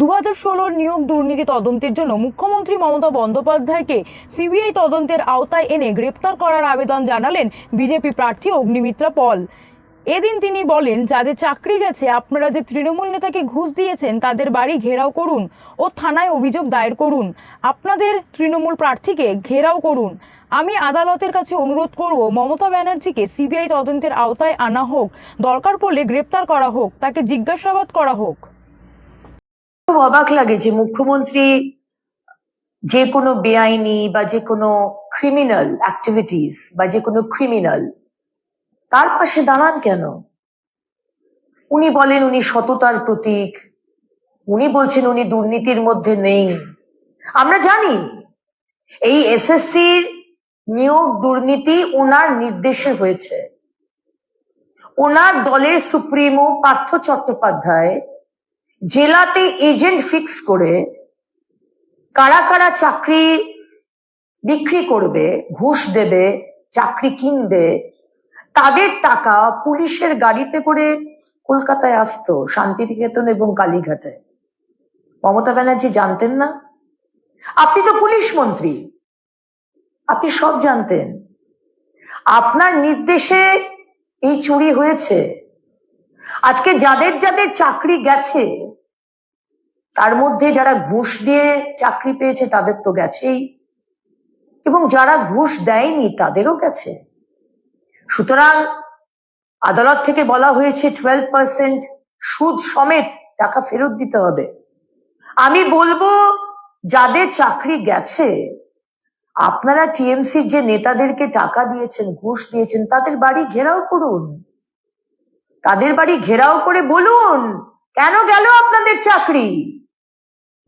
দু হাজার ষোলোর নিয়োগ দুর্নীতি তদন্তের জন্য মুখ্যমন্ত্রী মমতা বন্দ্যোপাধ্যায়কে সিবিআই তদন্তের আওতায় এনে গ্রেপ্তার করার আবেদন জানালেন বিজেপি প্রার্থী অগ্নিমিত্রা পল। এদিন তিনি বলেন, যাদের চাকরি গেছে, আপনারা যে তৃণমূল নেতাকে ঘুষ দিয়েছেন, তাদের বাড়ি ঘেরাও করুন ও থানায় অভিযোগ দায়ের করুন। আপনাদের তৃণমূল প্রার্থীকে ঘেরাও করুন। আমি আদালতের কাছে অনুরোধ করব, মমতা ব্যানার্জিকে সিবিআই তদন্তের আওতায় আনা হোক। দরকার পড়লে গ্রেপ্তার করা হোক, তাকে জিজ্ঞাসাবাদ করা হোক। খুব অবাক লাগে যে মুখ্যমন্ত্রী যে কোনো বেআইনি বা যে কোনো ক্রিমিনাল অ্যাক্টিভিটিস বা যে কোনো ক্রিমিনাল তার পাশে দাঁড়ান কেন? উনি বলেন উনি সততার প্রতীক। উনি বলছেন উনি দুর্নীতির মধ্যে নেই। আমরা জানি এই এসএসসির নিয়োগ দুর্নীতি ওনার নির্দেশে হয়েছে। ওনার দলের সুপ্রিমো পার্থ চট্টোপাধ্যায় জেলাতে এজেন্ট ফিক্স করে কারা কারা চাকরি বিক্রি করবে, ঘুষ দেবে, চাকরি কিনবে, তাদের টাকা পুলিশের গাড়িতে করে কলকাতায় আসতো, শান্তিনিকেতন এবং কালীঘাটে। মমতা ব্যানার্জি জানতেন না? আপনি তো পুলিশ মন্ত্রী। আপনি সব জানতেন। আপনার নির্দেশে এই চুরি হয়েছে। আজকে যাদের যাদের চাকরি গেছে তার মধ্যে যারা ঘুষ দিয়ে চাকরি পেয়েছে, তাদের তো গেছেই। এবং যারা ঘুষ দেয়নি, তাদেরও গেছে। সুতরাং আদালত থেকে বলা হয়েছে টুয়েলভ পার্সেন্ট সুদ সমেত টাকা ফেরত দিতে হবে। আমি বলব, যাদের চাকরি গেছে, আপনারা টিএমসির যে নেতাদেরকে টাকা দিয়েছেন, ঘুষ দিয়েছেন, তাদের বাড়ি ঘেরাও করুন। তাদের বাড়ি ঘেরাও করে বলুন, কেন গেল আপনাদের চাকরি?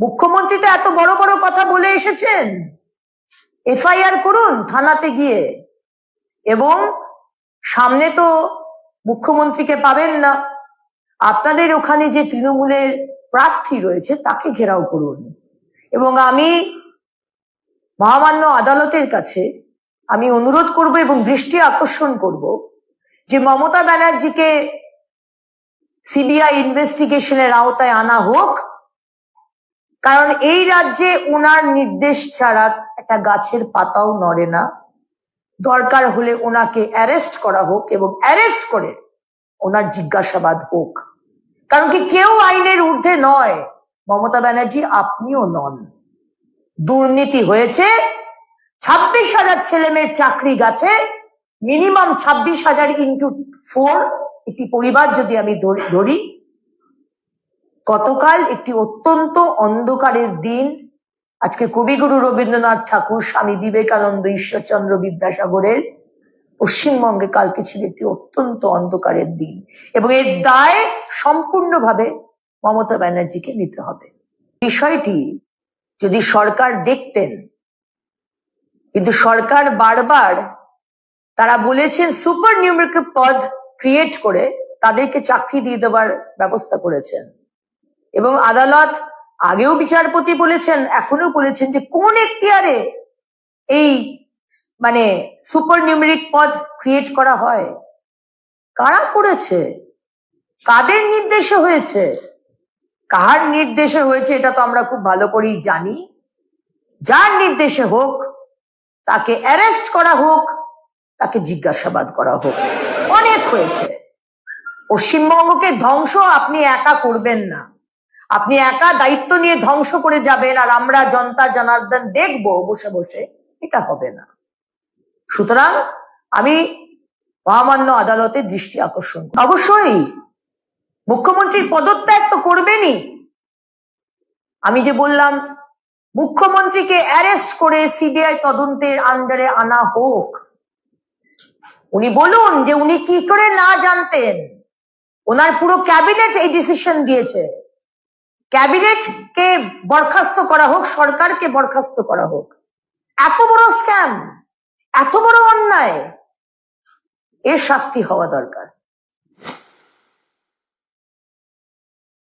মুখ্যমন্ত্রী তো এত বড় বড় কথা বলে এসেছেন? এফআইআর করুন থানাতে গিয়ে। এবং সামনে তো মুখ্যমন্ত্রীকে পাবেন না। আপনাদের ওখানে যে তৃণমূলের প্রার্থী রয়েছে, তাকে ঘেরাও করুন। এবং আমি মহামান্য আদালতের কাছে আমি অনুরোধ করব এবং দৃষ্টি আকর্ষণ করব যে মমতা ব্যানার্জিকে সিবিআই ইনভেস্টিগেশনের আওতায় আনা হোক কারণ এই রাজ্যে ওনার নির্দেশ ছাড়া একটা গাছের পাতাও নড়ে না। দরকার হলে ওনাকে অ্যারেস্ট করা হোক এবং অ্যারেস্ট করে ওনার জিজ্ঞাসাবাদ হোক। কারণ কি কেউ আইনের ঊর্ধ্বে নয়। মমতা ব্যানার্জি আপনিও নন। দুর্নীতি হয়েছে, ছাব্বিশ হাজার ছেলে মেয়ের চাকরি গেছে মিনিমাম ছাব্বিশ হাজার ইন্টু ফোর একটি পরিবার যদি আমি ধরি- গতকাল একটি অত্যন্ত অন্ধকারের দিন। আজকে কবিগুরু রবীন্দ্রনাথ ঠাকুর, স্বামী বিবেকানন্দ, ঈশ্বরচন্দ্র বিদ্যাসাগরের পশ্চিমবঙ্গে কালকে ছিল একটি অত্যন্ত অন্ধকারের দিন এবং এর দায় সম্পূর্ণভাবে মমতা ব্যানার্জিকে নিতে হবে। বিষয়টি যদি সরকার দেখতেন, কিন্তু সরকার বারবার তারা বলেছেন সুপার নিউমেরিক পদ ক্রিয়েট করে তাদেরকে চাকরি দিয়ে দেওয়ার ব্যবস্থা করেছেন। এবং আদালত আগেও বিচারপতি বলেছেন এখনও বলেছেন যে কোন এখতিয়ারে এই মানে সুপার নিউমেরিক পদ ক্রিয়েট করা হয়। কারা করেছে? কাদের নির্দেশে হয়েছে? কার নির্দেশে হয়েছে এটা তো আমরা খুব ভালো করেই জানি। যার নির্দেশে হোক, তাকে অ্যারেস্ট করা হোক, তাকে জিজ্ঞাসাবাদ করা হোক। অনেক হয়েছে। পশ্চিমবঙ্গকে ধ্বংস আপনি একা করবেন না। আপনি একা দায়িত্ব নিয়ে ধ্বংস করে যাবেন আর আমরা জনতা জনার্দন দেখব বসে বসে, এটা হবে না। সুতরাং আমি মহামান্য আদালতে দৃষ্টি আকর্ষণ করি। অবশ্যই মুখ্যমন্ত্রীর পদত্যাগ তো করবেনই। আমি যে বললাম, মুখ্যমন্ত্রীকে অ্যারেস্ট করে সিবিআই তদন্তের আন্ডারে আনা হোক। উনি বলুন যে উনি কি করে না জানতেন। ওনার পুরো ক্যাবিনেট এই ডিসিশন দিয়েছে। ক্যাবিনেট কে বরখাস্ত করা হোক, সরকারকে বরখাস্ত করা হোক, এত বড় স্ক্যাম এত বড় অন্যায়, এর শাস্তি হওয়া দরকার।